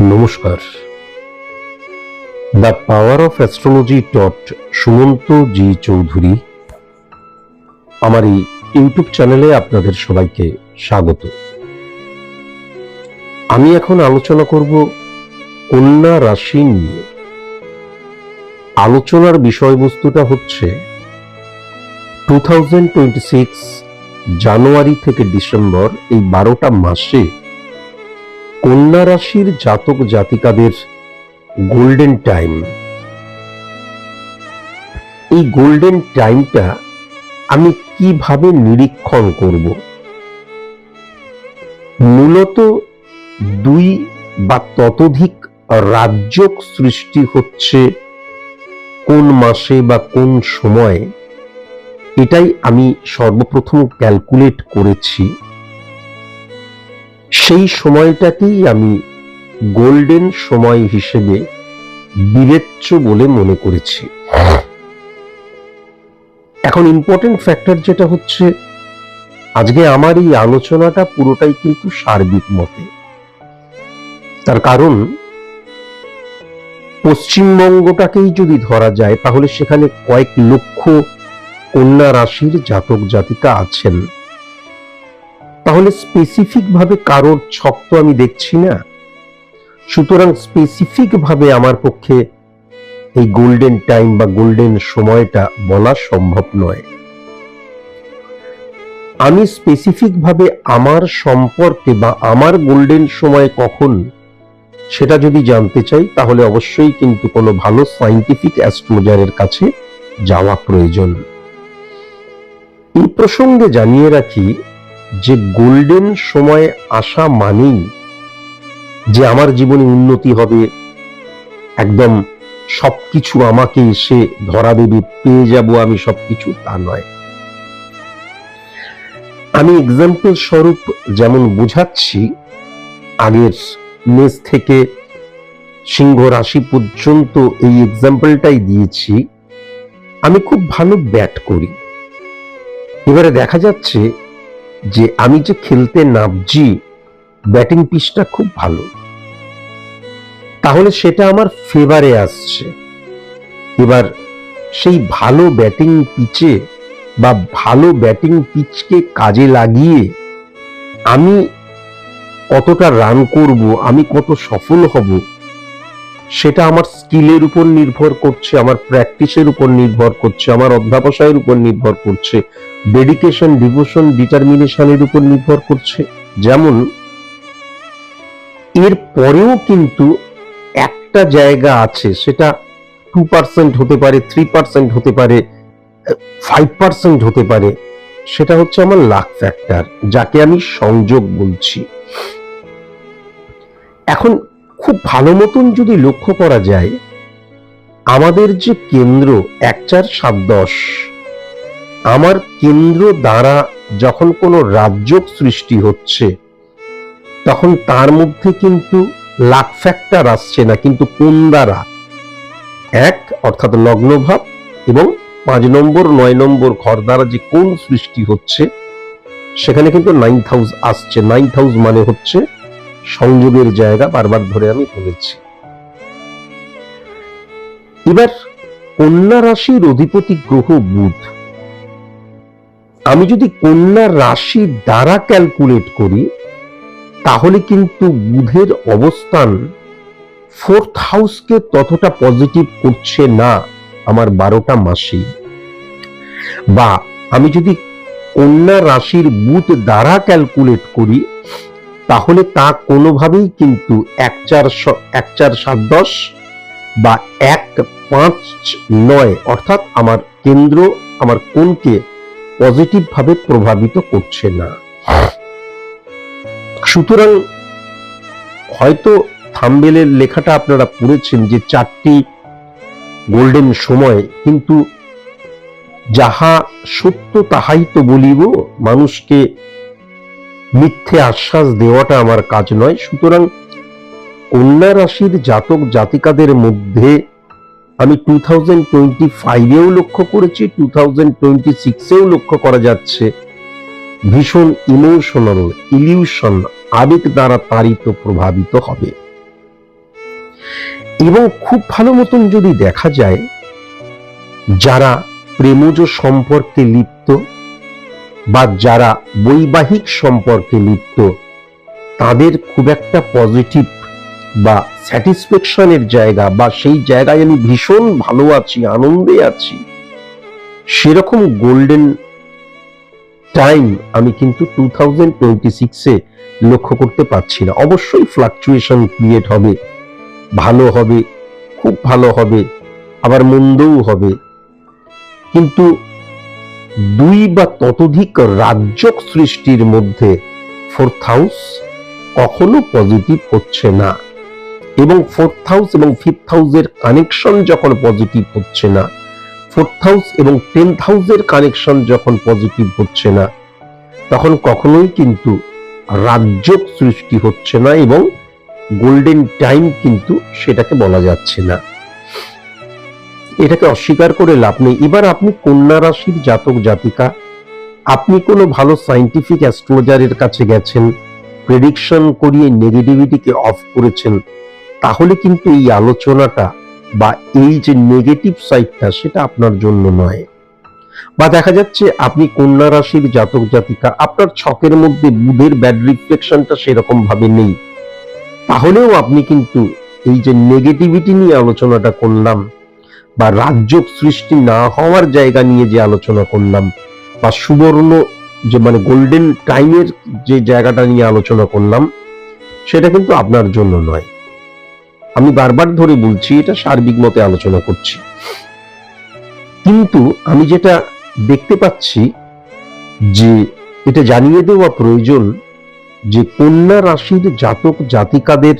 নমস্কার। The power of astrology dot Sumanta G Chowdhury আমার এই ইউটিউব চ্যানেলে আপনাদের সবাইকে স্বাগত। আমি এখন আলোচনা করব কন্যা রাশি নিয়ে। আলোচনার বিষয়বস্তুটা হচ্ছে টু থাউজেন্ড টোয়েন্টি সিক্স জানুয়ারি থেকে ডিসেম্বর এই বারোটা মাসে কন্যা রাশির জাতক জাতিকাদের গোল্ডেন টাইম। এই গোল্ডেন টাইমটা আমি কীভাবে নিরীক্ষণ করব? মূলত দুই বা ততোধিক রাজ্যক সৃষ্টি হচ্ছে কোন মাসে বা কোন সময়ে এটাই আমি সর্বপ্রথম ক্যালকুলেট করেছি। সেই সময়টাকেই আমি গোল্ডেন সময় হিসেবে বিবেচ্য বলে মনে করেছি। এখন ইম্পর্টেন্ট ফ্যাক্টর যেটা হচ্ছে, আজকে আমার এই আলোচনাটা পুরোটাই কিন্তু সার্বিক মতে। তার কারণ, পশ্চিমবঙ্গটাকেই যদি ধরা যায়, তাহলে সেখানে কয়েক লক্ষ কন্যা রাশির জাতক জাতিকা আছেন। তাহলে স্পেসিফিক ভাবে কারোর ছক তো আমি দেখছি না। সুতরাং স্পেসিফিক ভাবে আমার পক্ষে এই গোল্ডেন টাইম বা গোল্ডেন সময়টা বলা সম্ভব নয়। আমি স্পেসিফিক ভাবে আমার সম্পর্কে বা আমার গোল্ডেন সময় কখন সেটা যদি জানতে চাই, তাহলে অবশ্যই কিন্তু কোনো ভালো সাইন্টিফিক অ্যাস্ট্রোলজারের কাছে যাওয়া প্রয়োজন। এই প্রসঙ্গে জানিয়ে রাখি যে গোল্ডেন সময় আসা মানেই যে আমার জীবনে উন্নতি হবে। একদম সবকিছু আমাকে এসে ধরা দেবে, পেয়ে যাব আমি সবকিছু, তা নয়। আমি এক্সাম্পল স্বরূপ যেমন বোঝাচ্ছি, আগের মেষ থেকে সিংহ রাশি পর্যন্ত এই এক্সাম্পলটাই দিয়েছি। আমি খুব ভালো ব্যাট করি। এবারে দেখা যাচ্ছে যে আমি যে খেলতে নামছি, ব্যাটিং পিচটা খুব ভালো। তাহলে সেটা আমার ফেভারে আসছে। এবার সেই ভালো ব্যাটিং পিচে বা ভালো ব্যাটিং পিচকে কাজে লাগিয়ে আমি কতটা রান করব, আমি কত সফল হব সেটা আমার স্কিলের উপর নির্ভর করছে, আমার প্র্যাকটিসের উপর নির্ভর করছে, আমার অধ্যাবসায়ের উপর নির্ভর করছে ডেডিকেশন ডিভোশন ডিটারমিনেশনের উপর নির্ভর করছে। যেমন, এর পরেও কিন্তু একটা জায়গা আছে, সেটা টু পার্সেন্ট হতে পারে থ্রি পার্সেন্ট হতে পারে ফাইভ পার্সেন্ট হতে পারে, সেটা হচ্ছে আমার লাক ফ্যাক্টর যাকে আমি সংযোগ বলছি। এখন খুব ভালো মতন যদি লক্ষ্য করা যায়, আমাদের যে কেন্দ্র এক চার সাত দশ, আমার কেন্দ্র দ্বারা যখন কোনো রাজ্য সৃষ্টি হচ্ছে, তখন তার মধ্যে কিন্তু লাক ফ্যাক্টর আসছে না, কিন্তু কোন দ্বারা? এক, অর্থাৎ লগ্নভাব এবং পাঁচ নম্বর, নয় নম্বর ঘর দ্বারা যে কোন সৃষ্টি হচ্ছে, সেখানে কিন্তু নাইন হাউস আসছে। নাইন হাউস মানে হচ্ছে সংযোগের জায়গা বারবার ধরে আমি বলেছি এবার কন্যা রাশির অধিপতি গ্রহ বুধ। আমি যদি কন্যা রাশি দ্বারা ক্যালকুলেট করি, তাহলে কিন্তু বুধের অবস্থান ফোর্থ হাউসকে ততটা পজিটিভ করছে না আমার বারোটা মাসে। বা আমি যদি কন্যা রাশির বুধ দ্বারা ক্যালকুলেট করি তাহলে তা কোনোভাবেই কিন্তু এক চার এক চার সাত দশ বা এক পাঁচ নয়, অর্থাৎ আমার কেন্দ্র, আমার কোনকে পজিটিভ ভাবে প্রভাবিত করছে না। সুতরাং হয়তো থাম্বেলের লেখাটা আপনারা পড়েছেন যে চারটি গোল্ডেন সময়, কিন্তু যাহা সত্য তাহাই তো বলিব, মানুষকে মিথ্যে আশ্বাস দেওয়াটা আমার কাজ নয়। সুতরাং কন্যা রাশির জাতক জাতিকাদের মধ্যে আমি টু থাউজেন্ড টোয়েন্টি ফাইভেও লক্ষ্য করেছি টু থাউজেন্ড টোয়েন্টি সিক্সেও লক্ষ্য করা যাচ্ছে। ভীষণ ইমোশনাল ইলিউশন আবেগ দ্বারা তাড়িত প্রভাবিত হবে। এবং খুব ভালো মতন যদি দেখা যায়, যারা প্রেমজ সম্পর্কে লিপ্ত বা যারা বৈবাহিক সম্পর্কে লিপ্ত, তাদের খুব একটা পজিটিভ বা স্যাটিসফ্যাকশনের জায়গা বা সেই জায়গায় আমি ভীষণ ভালো আছি, আনন্দে আছি, সেরকম গোল্ডেন টাইম আমি কিন্তু টু থাউজেন্ড টোয়েন্টি সিক্সে লক্ষ্য করতে পারছি না। অবশ্যই ফ্লাকচুয়েশন ক্রিয়েট হবে, ভালো হবে, খুব ভালো হবে, আবার মন্দও হবে। কিন্তু দুই বা ততোধিক রাজ্যক সৃষ্টির মধ্যে ফোর্থ হাউস কখনো পজিটিভ হচ্ছে না। এবং ফোর্থ হাউস এবং ফিফথ হাউসের কানেকশন যখন পজিটিভ হচ্ছে না ফোর্থ হাউস এবং টেন্থ হাউসের কানেকশন যখন পজিটিভ হচ্ছে না, তখন কখনোই কিন্তু রাজ্যক সৃষ্টি হচ্ছে না এবং গোল্ডেন টাইম কিন্তু সেটাকে বলা যাচ্ছে না। এটাকে অস্বীকার করে লাভ নেই। এবার আপনি কন্যা রাশির জাতক, জাতিকা, আপনি কোনো ভালো সাইন্টিফিক অ্যাস্ট্রোলজারের কাছে গেছেন প্রেডিকশন করিয়ে নেগেটিভিটিকে অফ করেছেন, তাহলে কিন্তু এই আলোচনাটা বা এই যে নেগেটিভ সাইডটা সেটা আপনার জন্য নয়। বা দেখা যাচ্ছে আপনি কন্যা রাশির জাতক, জাতিকা, আপনার ছকের মধ্যে বুধের ব্যাড রিফ্লেকশনটা সেরকম ভাবে নেই। তাহলেও আপনি কিন্তু এই যে নেগেটিভিটি নিয়ে আলোচনাটা করলাম বা রাজ্য সৃষ্টি না হওয়ার জায়গা নিয়ে যে আলোচনা করলাম, বা সুবর্ণ যে মানে গোল্ডেন টাইমের যে জায়গাটা নিয়ে আলোচনা করলাম, সেটা কিন্তু আপনার জন্য নয়। আমি বারবার ধরে বলছি, এটা সার্বিক মতে আলোচনা করছি। কিন্তু আমি যেটা দেখতে পাচ্ছি যে এটা জানিয়ে দেওয়া প্রয়োজন যে কন্যা রাশির জাতক জাতিকাদের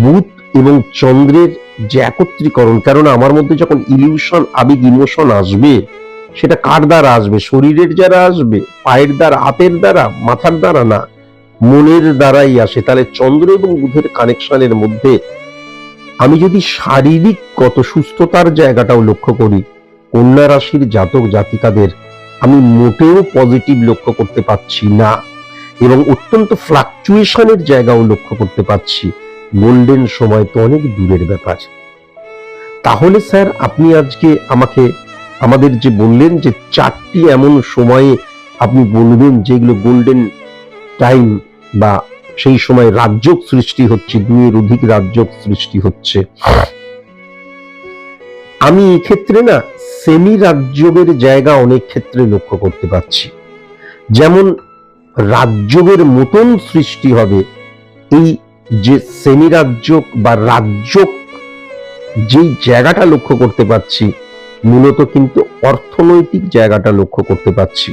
বুধ এবং চন্দ্রের যে একত্রীকরণ কারণ আমার মধ্যে যখন ইলিউশন আবেগ ইমোশন আসবে, সেটা কার দ্বারা আসবে? শরীরের দ্বারা আসবে? পায়ের দ্বারা? হাতের দ্বারা? মাথার দ্বারা? না। মনের দ্বারাই আসে। তাহলে চন্দ্র এবং বুধের কানেকশনের মধ্যে আমি যদি শারীরিক কত সুস্থতার জায়গাটাও লক্ষ্য করি, কন্যা রাশির জাতক জাতিকাদের, আমি মোটেও পজিটিভ লক্ষ্য করতে পারছি না এবং অত্যন্ত ফ্লাকচুয়েশনের জায়গাও লক্ষ্য করতে পারছি। গোল্ডেন সময় তো অনেক দূরের ব্যাপার। তাহলে স্যার, আপনি আজকে আমাকে, আমাদের যে বললেন যে চারটি এমন সময়ে আপনি বলবেন যেগুলো গোল্ডেন টাইম বা সেই সময় রাজ্যক সৃষ্টি হচ্ছে, দুইয়ের অধিক রাজ্যক সৃষ্টি হচ্ছে। আমি এক্ষেত্রে না সেমি রাজ্যের জায়গা অনেক ক্ষেত্রে লক্ষ্য করতে পারছি। যেমন রাজ্যের মতন সৃষ্টি হবে, এই যে সেমিরাজ্য বা রাজ্য যেই জায়গাটা লক্ষ্য করতে পারছি, মূলত কিন্তু অর্থনৈতিক জায়গাটা লক্ষ্য করতে পারছি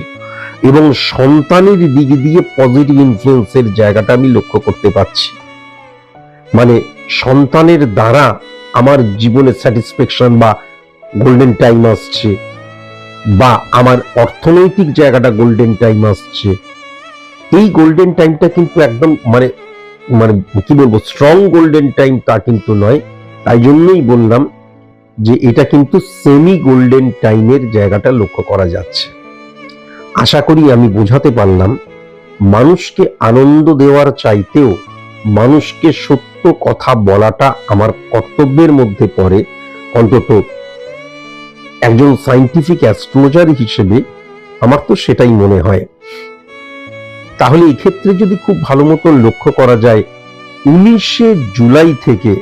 এবং সন্তানের দিক দিয়ে পজিটিভ ইনফ্লুয়েন্সের জায়গাটা আমি লক্ষ্য করতে পারছি। মানে সন্তানের দ্বারা আমার জীবনের স্যাটিসফ্যাকশন বা গোল্ডেন টাইম আসছে বা আমার অর্থনৈতিক জায়গাটা গোল্ডেন টাইম আসছে। এই গোল্ডেন টাইমটা কিন্তু একদম মানে মানে কি বলব স্ট্রং গোল্ডেন টাইম তা কিন্তু নয়। তাই জন্যই বললাম যে এটা কিন্তু সেমি গোল্ডেন টাইমের জায়গাটা লক্ষ্য করা যাচ্ছে। আশা করি আমি বোঝাতে পারলাম, মানুষকে আনন্দ দেওয়ার চাইতেও মানুষকে সত্য কথা বলাটা আমার কর্তব্যের মধ্যে পড়ে। অন্তত একজন সাইন্টিফিক অ্যাস্ট্রোলজার হিসেবে আমার তো সেটাই মনে হয়। তাহলে এক্ষেত্রে যদি খুব ভালো মতন লক্ষ্য করা যায়, উনিশে জুলাই থেকে,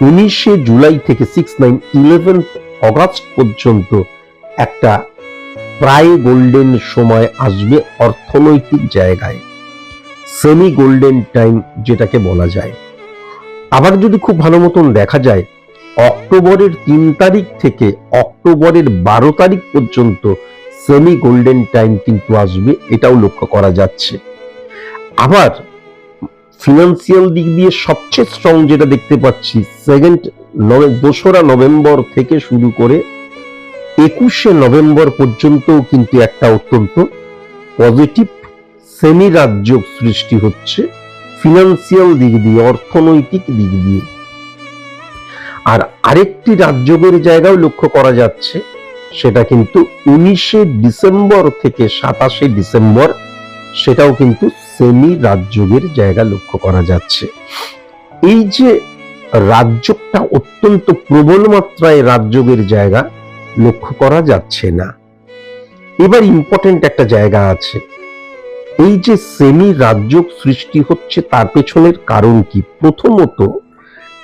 উনিশে জুলাই থেকে সিক্স নাইন ইলেভেন্থ অগাস্ট পর্যন্ত একটা প্রায় গোল্ডেন সময় আসবে অর্থনৈতিক জায়গায়। সেমি গোল্ডেন টাইম যেটাকে বলা যায়। আবার যদি খুব ভালো মতন দেখা যায়, অক্টোবরের তিন তারিখ থেকে অক্টোবরের বারো তারিখ পর্যন্ত সেমি গোল্ডেন টাইম কিন্তু আসবে, এটাও লক্ষ্য করা যাচ্ছে। আবার ফিনান্সিয়াল দিক দিয়ে সবচেয়ে স্ট্রং যেটা দেখতে পাচ্ছি সেকেন্ড দোসরা নভেম্বর থেকে শুরু করে একুশে নভেম্বর পর্যন্তও কিন্তু একটা অত্যন্ত পজিটিভ সেমি রাজ্য সৃষ্টি হচ্ছে ফিনান্সিয়াল দিক দিয়ে, অর্থনৈতিক দিক দিয়ে। আর আরেকটি রাজ্যের জায়গাও লক্ষ্য করা যাচ্ছে সেটা কিন্তু উনিশে ডিসেম্বর থেকে সাতাশে ডিসেম্বর, সেটাও কিন্তু সেমি রাজযোগের জায়গা লক্ষ্য করা যাচ্ছে। এই যে রাজযোগটা অত্যন্ত প্রবল মাত্রায় রাজযোগের জায়গা লক্ষ্য করা যাচ্ছে না। এবার ইম্পর্টেন্ট একটা জায়গা আছে। এই যে সেমি রাজযোগ সৃষ্টি হচ্ছে তার পেছনের কারণ কি? প্রথমত,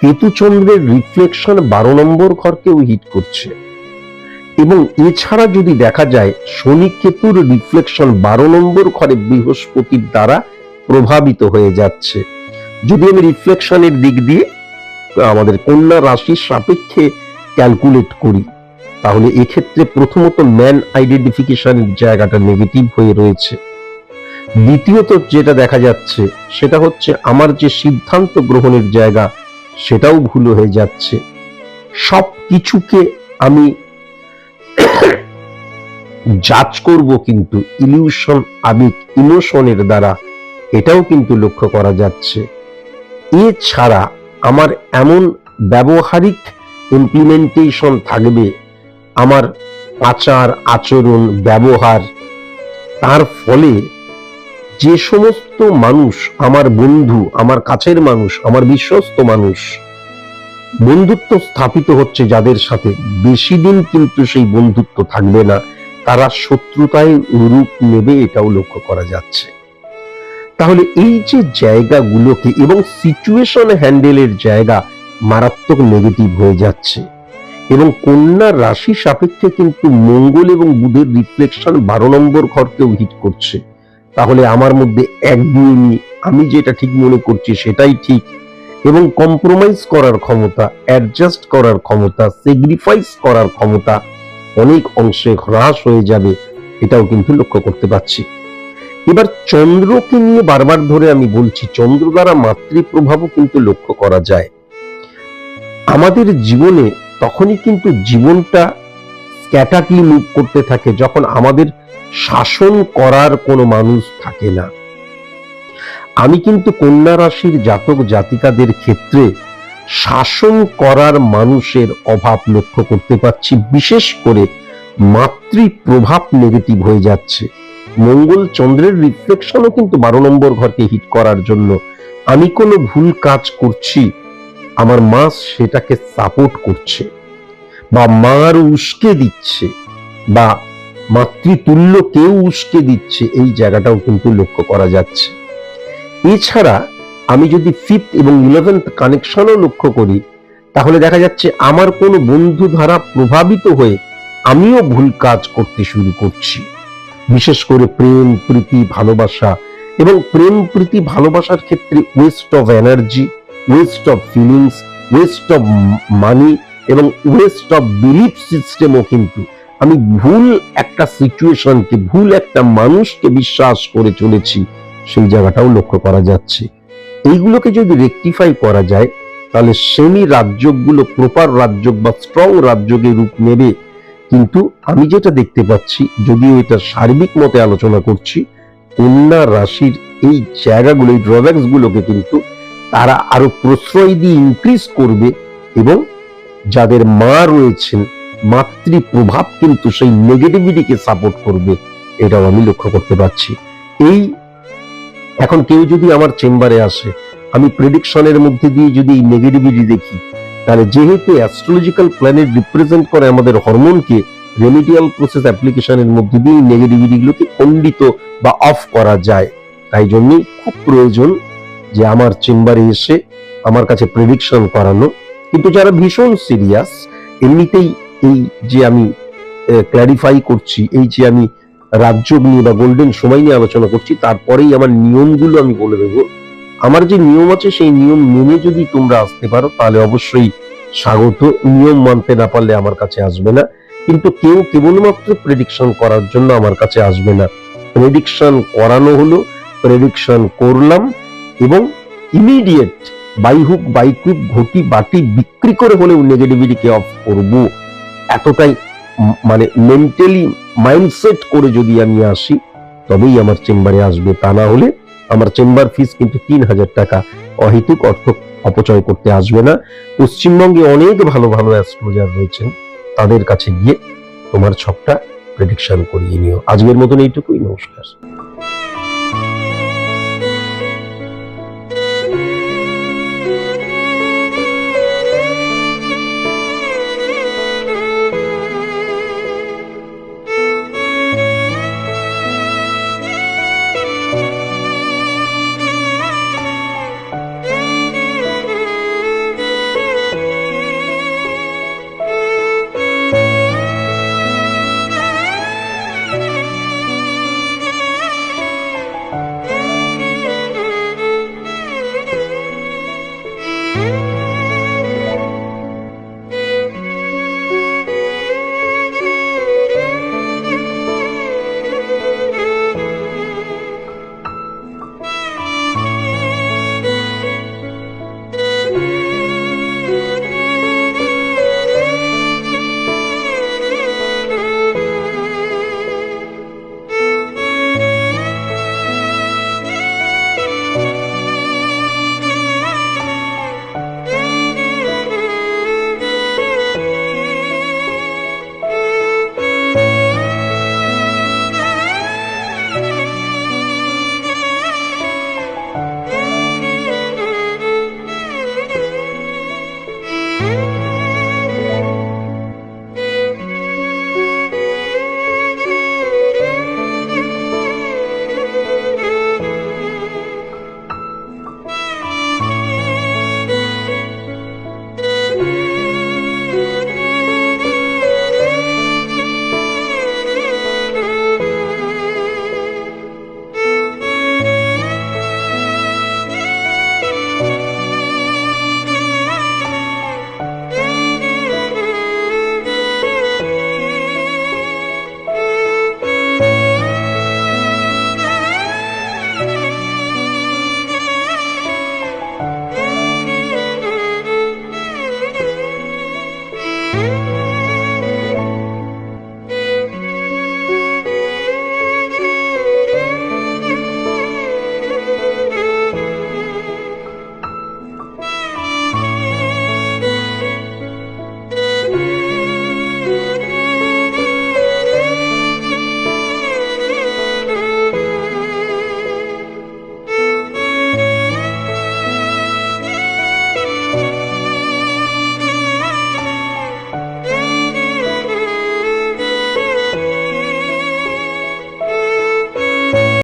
কেতুচন্দ্রের রিফ্লেকশন বারো নম্বর ঘরকেও হিট করছে। এবং এছাড়া যদি দেখা যায়, শনি কেতুর রিফ্লেকশন বারো নম্বর ঘরে বৃহস্পতির দ্বারা প্রভাবিত হয়ে যাচ্ছে। যদি আমি রিফ্লেকশনের দিক দিয়ে আমাদের কন্যা রাশির সাপেক্ষে ক্যালকুলেট করি, তাহলে এক্ষেত্রে প্রথমত ম্যান আইডেন্টিফিকেশনের জায়গাটা নেগেটিভ হয়ে রয়েছে। দ্বিতীয়ত যেটা দেখা যাচ্ছে, সেটা হচ্ছে আমার যে সিদ্ধান্ত গ্রহণের জায়গা, সেটাও ভুল হয়ে যাচ্ছে। সব কিছুকে আমি জাজ করব কিন্তু ইলিউশন আবেগ ইমোশনের দ্বারা, এটাও কিন্তু লক্ষ্য করা যাচ্ছে। এছাড়া আমার এমন ব্যবহারিক ইমপ্লিমেন্টেশন থাকবে, আমার আচার, আচরণ, ব্যবহার, তার ফলে যে সমস্ত মানুষ, আমার বন্ধু, আমার কাছের মানুষ, আমার বিশ্বস্ত মানুষ বন্ধুত্ব স্থাপিত হচ্ছে যাদের সাথে বেশি দিন কিন্তু সেই বন্ধুত্ব থাকবে না, তারা শত্রুতায় রূপ নেবে এটাও লক্ষ্য করা যাচ্ছে। তাহলে এই যে জায়গাগুলোকে এবং সিচুয়েশন হ্যান্ডেলের জায়গা মারাত্মক নেগেটিভ হয়ে যাচ্ছে এবং কন্যা রাশি সাপেক্ষে কিন্তু মঙ্গল এবং বুধের রিফ্লেকশন বারো নম্বর ঘরকেও হিট করছে। তাহলে আমার মধ্যে একগুইমি আমি যেটা ঠিক মনে করছি সেটাই ঠিক এবং কম্প্রোমাইজ করার ক্ষমতা অ্যাডজাস্ট করার ক্ষমতা স্যাক্রিফাইস করার ক্ষমতা অনেক অংশে হ্রাস হয়ে যাবে এটাও কিন্তু লক্ষ্য করতে পারছি। এবার চন্দ্রকে নিয়ে বারবার ধরে আমি বলছি, চন্দ্র দ্বারা মাতৃ প্রভাবও কিন্তু লক্ষ্য করা যায়। আমাদের জীবনে তখনই কিন্তু জীবনটা স্ক্যাটারলি মুভ করতে থাকে, যখন আমাদের শাসন করার কোনো মানুষ থাকে না। আমি কিন্তু কন্যা রাশির জাতক জাতিকাদের ক্ষেত্রে শাসন করার মানুষের অভাব লক্ষ্য করতে পারছি। বিশেষ করে মাতৃ প্রভাব নেগেটিভ হয়ে যাচ্ছে। মঙ্গল চন্দ্রের রিফ্লেকশনও কিন্তু বারো নম্বর ঘরকে হিট করার জন্য। আমি কোনো ভুল কাজ করছি, আমার মা সেটাকে সাপোর্ট করছে বা মার উস্কে দিচ্ছে বা মাতৃতুল্য কেউ উস্কে দিচ্ছে, এই জায়গাটাও কিন্তু লক্ষ্য করা যাচ্ছে। এছাড়া আমি যদি ফিফথ এবং ইলেভেন্থ কানেকশনও লক্ষ্য করি, তাহলে দেখা যাচ্ছে আমার কোনো বন্ধু দ্বারা প্রভাবিত হয়ে আমিও ভুল কাজ করতে শুরু করছি। বিশেষ করে প্রেম, প্রীতি, ভালোবাসা এবং প্রেম, প্রীতি, ভালোবাসার ক্ষেত্রে waste of energy waste of feelings waste of money এবং ওয়েস্ট অফ বিলিফ সিস্টেমও কিন্তু আমি ভুল একটা সিচুয়েশনকে ভুল একটা মানুষকে বিশ্বাস করে চলেছি। সেই জায়গাটাও লক্ষ্য করা যাচ্ছে। এইগুলোকে যদি রেকটিফাই করা যায়, তাহলে সেমি রাজ্যগুলো প্রপার রাজ্য বা স্ট্রং রাজ্যকে রূপ নেবে। কিন্তু আমি যেটা দেখতে পাচ্ছি, যদিও এটা সার্বিক মতে আলোচনা করছি, কন্যা রাশির এই জায়গাগুলো, এই ড্রব্যাকস গুলোকে কিন্তু তারা আরও প্রশ্রয় দিয়ে ইনক্রিজ করবে এবং যাদের মা রয়েছেন মাতৃ প্রভাব কিন্তু সেই নেগেটিভিটিকে সাপোর্ট করবে, এটাও আমি লক্ষ্য করতে পারছি। এই এখন কেউ যদি আমার চেম্বারে আসে, আমি প্রেডিকশনের মধ্যে দিয়ে যদি এই নেগেটিভিটি দেখি, তাহলে যেহেতু অ্যাস্ট্রোলজিক্যাল প্ল্যানেট রিপ্রেজেন্ট করে আমাদের হরমোনকে রেমিডিয়াল প্রসেস অ্যাপ্লিকেশনের মধ্যে দিয়ে নেগেটিভিটিগুলোকে খণ্ডিত বা অফ করা যায়। তাই জন্যই খুব প্রয়োজন যে আমার চেম্বারে এসে আমার কাছে প্রেডিকশন করানো। কিন্তু যারা ভীষণ সিরিয়াস এমনিতেই এই যে আমি ক্ল্যারিফাই করছি, এই যে আমি রাজ্য নিয়ে বা গোল্ডেন সময় নিয়ে আলোচনা করছি, তারপরেই আমার নিয়মগুলো আমি বলে দেবো। আমার যে নিয়ম আছে, সেই নিয়ম মেনে যদি তোমরা আসতে পারো, তাহলে অবশ্যই স্বাগত। নিয়ম মানতে না পারলে আমার কাছে আসবে না। কিন্তু কেউ কেবলমাত্র প্রেডিকশন করার জন্য আমার কাছে আসবে না। প্রেডিকশন করানো হলো প্রেডিকশন করলাম এবং immediate by hook by crook ঘটি, বাটি বিক্রি করে হলেও নেগেটিভিটিকে অফ করব। এতটাই মানে মেন্টালি মাইন্ডসেট করে যদি আমি আসি, তবেই আমার চেম্বারে আসবে। তা না হলে আমার চেম্বার ফিস কিন্তু তিন হাজার টাকা অহেতুক অর্থ অপচয় করতে আসবে না। পশ্চিমবঙ্গে অনেক ভালো ভালো অ্যাস্ট্রোলজার রয়েছেন। তাদের কাছে গিয়ে তোমার ছকটা প্রেডিকশন করিয়ে নিও। আজকের মতন এইটুকুই। নমস্কার।